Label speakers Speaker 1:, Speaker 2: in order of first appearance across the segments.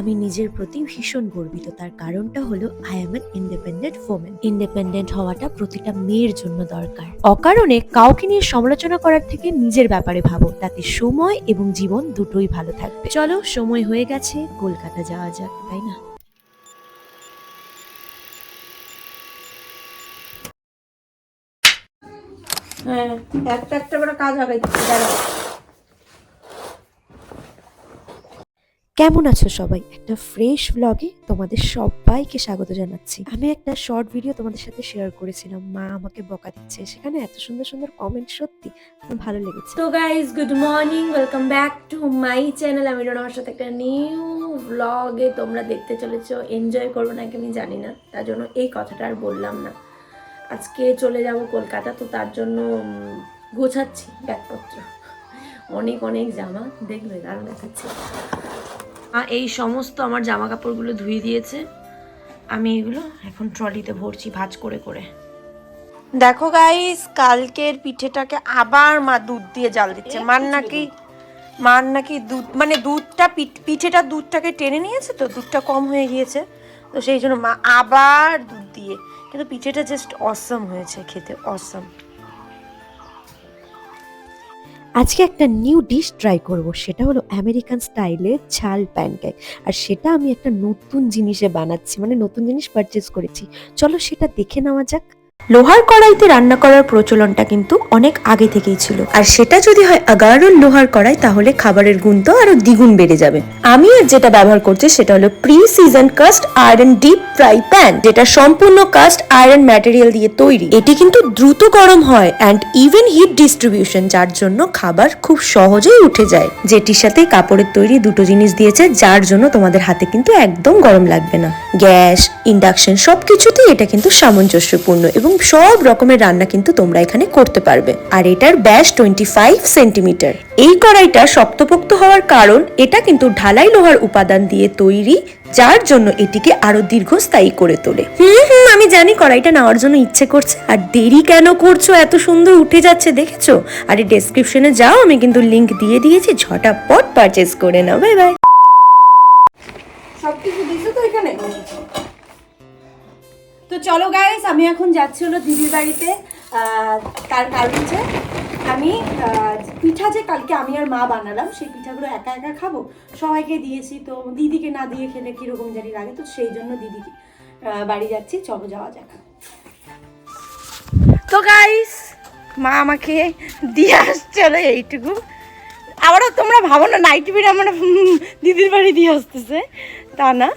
Speaker 1: আমি নিজের প্রতি ভীষণ গর্বিত। তার কারণটা হলো I am an independent women independent হওয়াটা প্রতিটা মেয়ের জন্য দরকার। অকারণে কাউকে নিয়ে সমালোচনা করার থেকে নিজের ব্যাপারে ভাবো। তাতে সময় এবং জীবন দুটোই ভালো থাকবে। চলো, সময় হয়ে গেছে, কলকাতা যাওয়া যাক, তাই না?
Speaker 2: হ্যাঁ একটা একটা করে কাজ হবে। দাঁড়াও।
Speaker 1: কেমন আছো সবাই? একটা ফ্রেশ ব্লগে তোমাদের সবাইকে স্বাগত জানাচ্ছি। আমি একটা শর্ট ভিডিও তোমাদের সাথে শেয়ার করেছিলাম। মা আমাকে বকা দিচ্ছে। সেখানে এত সুন্দর সুন্দর কমেন্ট সত্যি আমার ভালো লেগেছে।
Speaker 2: তো guys good morning welcome back to my channel আমি রোনা, আমার সাথে একটা নিউ ব্লগে তোমরা দেখতে চলেছো। এনজয় করব নাকি আমি জানি না। তার জন্য এই কথাটা আর বললাম না। আজকে চলে যাব কলকাতা, তো তার জন্য গোছাচ্ছি ব্যাগপত্র। অনেক অনেক জামা। দেখবে, দারুণ দেখাচ্ছি। এই সমস্ত আমার জামা কাপড়গুলো ধুয়ে দিয়েছে। আমি এগুলো এখন ট্রলিতে ভরছি ভাঁজ করে করে। দেখো গাইস কালকের পিঠেটাকে আবার মা দুধ দিয়ে জাল দিচ্ছে। মার নাকি মার নাকি দুধ মানে দুধটা পিঠ- পিঠেটা দুধটাকে টেনে নিয়েছে তো? দুধটা কম হয়ে গিয়েছে। তো সেই জন্য মা আবার দুধ দিয়ে কিন্তু পিঠেটা জাস্ট অসম হয়েছে খেতে অসম
Speaker 1: আজকে একটা নিউ ডিশ ট্রাই করব। সেটা হলো আমেরিকান স্টাইলে ছাল প্যানকেক আর সেটা আমি একটা নতুন জিনিসে বানাচ্ছি মানে নতুন জিনিস পারচেস করেছি। চলো সেটা দেখে নেওয়া যাক।
Speaker 3: লোহার কড়াইতে রান্না করার প্রচলনটা কিন্তু অনেক আগে থেকেই ছিল। আর সেটা যদি হয় আগারুল লোহার কড়াই, তাহলে খাবারের গুণ তো আরও দ্বিগুণ বেড়ে যাবে। আমি আর যেটা ব্যবহার করছি, সেটা হলো pre season cast iron deep fry pan যেটা সম্পূর্ণ কাস্ট আয়রন ম্যাটেরিয়াল দিয়ে তৈরি। এটি কিন্তু দ্রুত গরম হয় অ্যান্ড ইভেন হিট ডিস্ট্রিবিউশন যার জন্য খাবার খুব সহজেই উঠে যায়। যেটির সাথে কাপড়ের তৈরি দুটো জিনিস দিয়েছে, যার জন্য তোমাদের হাতে কিন্তু একদম গরম লাগবে না। গ্যাস ইন্ডাকশন সবকিছুতেই এটা কিন্তু সামঞ্জস্যপূর্ণ এবং সব রকমের রান্না কিন্তু তোমরা এখানে করতে পারবে। আর এটার ব্যাস টোয়েন্টি ফাইভ সেন্টিমিটার এই কড়াইটা শক্তপোক্ত হওয়ার কারণ, এটা কিন্তু ঢালাই লোহার উপাদান দিয়ে তৈরি, যার জন্য এটিকে আরও দীর্ঘস্থায়ী করে তোলে। হুম হুম, আমি জানি কড়াইটা নেওয়ার জন্য ইচ্ছে করছে, আর দেরি কেন করছ? এত সুন্দর উঠে যাচ্ছে, দেখেছ? আর এই ডেসক্রিপশনে যাও, আমি কিন্তু লিংক দিয়ে দিয়েছি, ঝটাপট পারচেস করে নাও। বাই বাই
Speaker 2: চলো গাইস আমি এখন যাচ্ছি হলো দিদির বাড়িতে তার কারণ হচ্ছে আমি পিঠা যে কালকে আমি আর মা বানালাম, সেই পিঠাগুলো একা একা খাব? সবাইকে দিয়েছি, তো দিদিকে না দিয়ে খেলে কীরকম জানি লাগে, তো সেই জন্য দিদিকে বাড়ি যাচ্ছি, চলো যাওয়া যাক। তো গাইস মা আমাকে দিয়ে আসছে এইটুকু। আবারও তোমরা ভাবো না নাইট বিট আমার দিদির বাড়ি দিয়ে আসতেছে, তা না?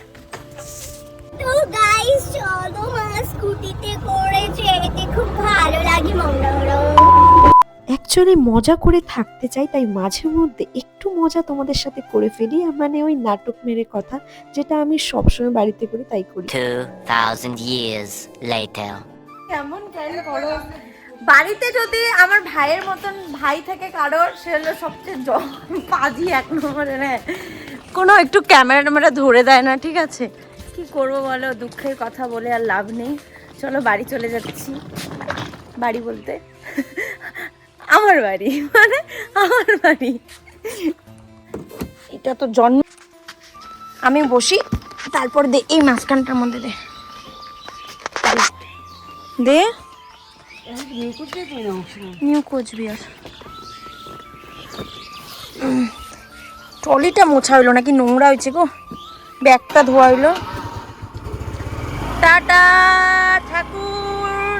Speaker 4: তো গাইস চলো স্কুটিতে করে যেতে খুব ভালো লাগে
Speaker 1: অ্যাকচুয়ালি মজা করে থাকতে চাই তাই মাঝে মধ্যে একটু মজা তোমাদের সাথে করে ফেলি। মানে ওই নাটক মেরে কথা যেটা আমি সবসময় বাড়িতে করি তাই করি।
Speaker 5: 2,000 years later.
Speaker 2: কেমন কেন করো বাড়িতে যদি আমার ভাইয়ের মতন ভাই থাকে কারোর সে হলো সবচেয়ে পাজি এক নম্বরে হ্যাঁ। কোনো একটু ক্যামেরা ট্যামেরা ধরে দেয় না ঠিক আছে? কি করব বলো? দুঃখের কথা বলে আর লাভ নেই। চলো বাড়ি চলে যাচ্ছি। বাড়ি বলতে? আমার বাড়ি। মানে আমার বাড়ি। এটা তো জন্ম। আমি বসি, তারপর দে, এই মাঝখানটার মধ্যে দে। নিউ ট্রলিটা মোছা হইল নাকি নোংরা হয়েছে গো? ব্যাগটা ধোয়া হইল। টাটা, ঠাকুর।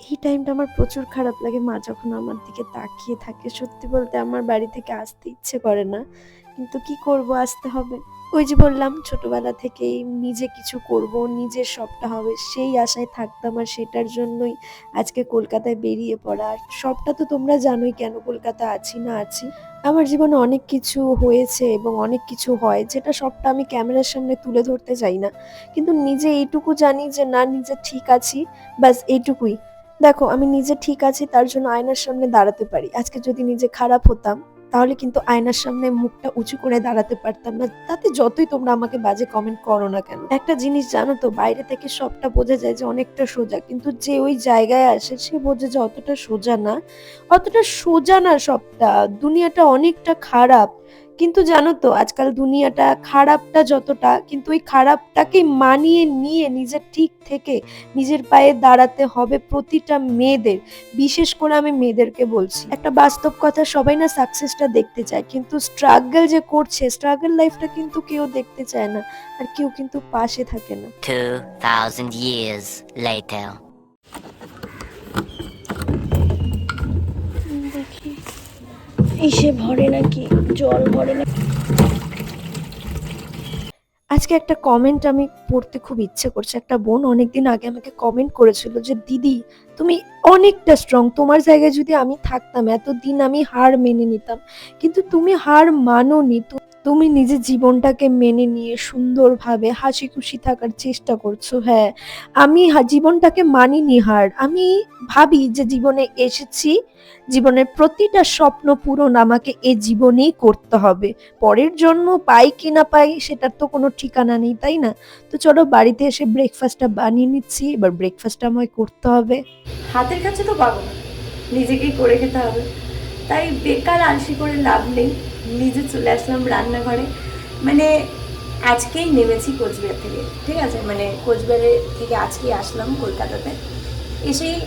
Speaker 1: এই টাইমটা আমার প্রচুর খারাপ লাগে মা যখন আমার দিকে তাকিয়ে থাকে। সত্যি বলতে আমার বাড়ি থেকে আসতে ইচ্ছে করে না। কিন্তু কি করব, আসতে হবে। ওই যে বললাম, ছোটবেলা থেকেই নিজে কিছু করব, নিজের সবটা হবে, সেই আশায় থাকতাম আর সেটার জন্যই আজকে কলকাতায় বেরিয়ে পড়া। আর সবটা তো তোমরা জানোই কেন কলকাতা আছি না আছি। আমার জীবনে অনেক কিছু হয়েছে এবং অনেক কিছু হয়, যেটা সবটা আমি ক্যামেরার সামনে তুলে ধরতে চাই না। কিন্তু নিজে এইটুকু জানি যে, না, নিজে ঠিক আছি, ব্যাস এইটুকুই। দেখো, আমি নিজে ঠিক আছি, তার জন্য আয়নার সামনে দাঁড়াতে পারি। আজকে যদি নিজে খারাপ হতাম তাহলে কিন্তু আয়নার সামনে মুখটা উঁচু করে দাঁড়াতে পারতাম না। তাতে যতই তোমরা আমাকে বাজে কমেন্ট করো না কেন, একটা জিনিস জানো তো, বাইরে থেকে সবটা বোঝা যায় যে অনেকটা সোজা, কিন্তু যে ওই জায়গায় আসে সে বোঝে যে অতটা সোজা না। অতটা সোজা না সবটা, দুনিয়াটা অনেকটা খারাপ। কিন্তু জানো তো আজকাল দুনিয়াটা খারাপটা যতটা কিন্তু ওই খারাপটাকে মানিয়ে নিয়ে নিজের ঠিক থেকে নিজের পায়ে দাঁড়াতে হবে প্রতিটা মেয়েদের। বিশেষ করে আমি মেয়েদেরকে বলছি। একটা বাস্তব কথা সবাই না সাকসেসটা দেখতে চায় কিন্তু স্ট্রাগল যে করছে স্ট্রাগল লাইফটা কিন্তু কেউ দেখতে চায় না। আর কেউ কিন্তু পাশে থাকে না।
Speaker 5: 2,000 years later.
Speaker 1: ইসে ভরে নাকি? জল ভরে না আজকে একটা কমেন্ট আমি পড়তে খুব ইচ্ছে করছে। একটা বোন অনেকদিন আগে আমাকে কমেন্ট করেছিল যে, দিদি, তুমি অনেকটা স্ট্রং তোমার জায়গায় যদি আমি থাকতাম, এতদিন আমি হার মেনে নিতাম। কিন্তু তুমি হার মানোনি। তু- তুমি নিজের জীবনটাকে মেনে নিয়ে সুন্দরভাবে হাসি খুশি থাকার চেষ্টা করছ হ্যাঁ। আমি জীবনটাকে মানিনি নিহার। আমি ভাবি যে জীবনে এসেছি, জীবনের প্রতিটা স্বপ্ন পূরণ আমাকে এ জীবনেই করতে হবে। পরের জন্ম পাই কি না পাই সেটার তো কোনো ঠিকানা নেই, তাই না? তো চলো বাড়িতে এসে ব্রেকফাস্টটা বানিয়ে নিচ্ছি, এবার ব্রেকফাস্টটা আমায় করতে হবে।
Speaker 2: হাতের কাছে তো পাবো নিজেকেই করে খেতে হবে। তাই বেকার আলসি করে লাভ নেই। নিজে চলে আসলাম রান্নাঘরে। মানে আজকেই নেমেছি কোচবিহার থেকে, ঠিক আছে? মানে কোচবিহারে থেকে আজকেই আসলাম কলকাতাতে। এসেই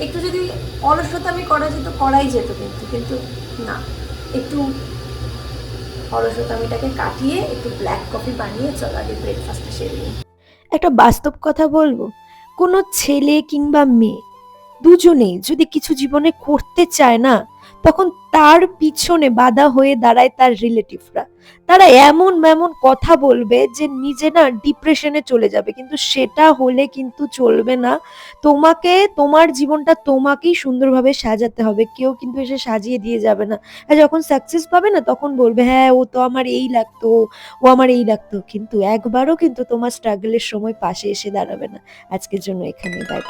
Speaker 2: একটু যদি অলসতা আমি করা যেত, করাই যেত কিন্তু কিন্তু না। একটু অলসতামিটাকে কাটিয়ে একটু ব্ল্যাক কফি বানিয়ে চল, আগে ব্রেকফাস্টটা সেরে নিই।
Speaker 1: একটা বাস্তব কথা বলব? কোনো ছেলে কিংবা মেয়ে, দুজনেই যদি কিছু জীবনে করতে চায় না তখন তার পিছনে বাধা হয়ে দাঁড়ায় তার রিলেটিভরা। তারা এমন এমন কথা বলবে যে নিজে না ডিপ্রেশনে চলে যাবে, কিন্তু সেটা হলে কিন্তু চলবে না। তোমাকে, তোমার জীবনটা তোমাকেই সুন্দরভাবে সাজাতে হবে, কেউ কিন্তু এসে সাজিয়ে দিয়ে যাবে না। আর যখন সাকসেস পাবে না, তখন বলবে হ্যাঁ ও তো আমার এই লাগতো, ও আমার এই লাগতো। কিন্তু একবারও কিন্তু তোমার স্ট্রাগলের সময় পাশে এসে দাঁড়াবে না। আজকের জন্য এখানে বাই